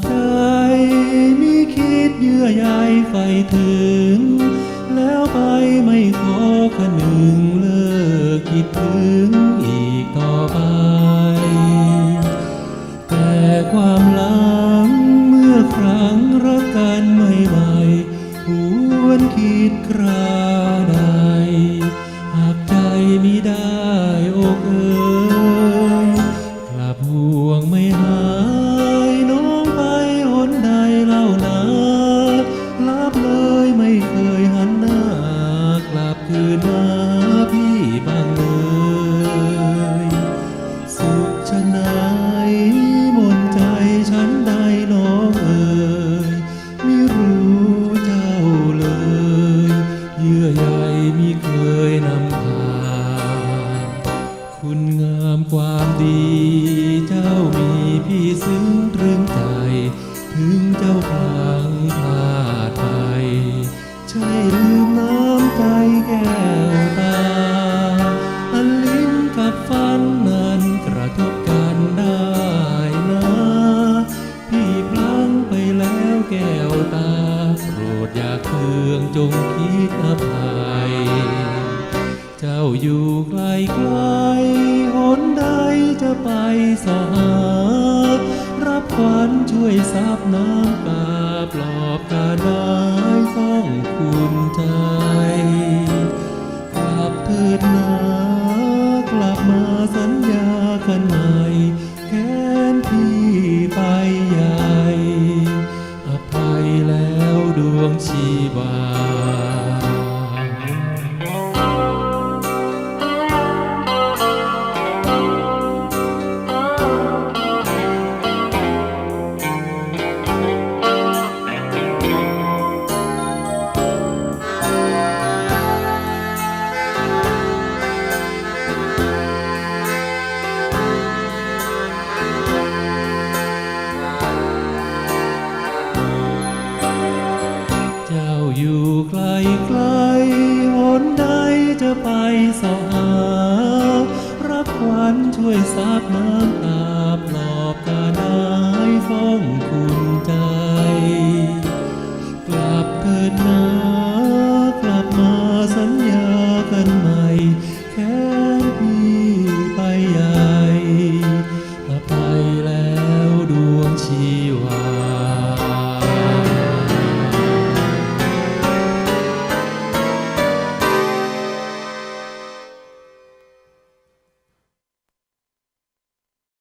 ใจมีคิดเยื่อใยใฝ่ถึง แล้วไปไม่ขอคนึงเลิกคิดถึงอีกต่อไป แต่ความลัง มิเคยนำพา คุณงามความดีเจ้ามีพี่ซึ้งตรึงใจ ถึงเจ้าพลังพลาดไป ใช่ลืมน้ำใจแก้วตา อันลิ้นกับฟันนั้นกระทบกันได้นะ พี่พลั้งไปแล้วแก้วตา อย่าเคืองจงคิดอภัย เจ้าอยู่ไกลไกลหนใดจะไปสอหารับขวัญช่วยซับน้ำตาปลอบกาได้ฟ้องคุณใจ กลับเถิดนากลับมาสัญญากันม่แวัญช่วยซับน้ำตาปลอบกาได้ฟ้องคุณใจ กลับเถิดนา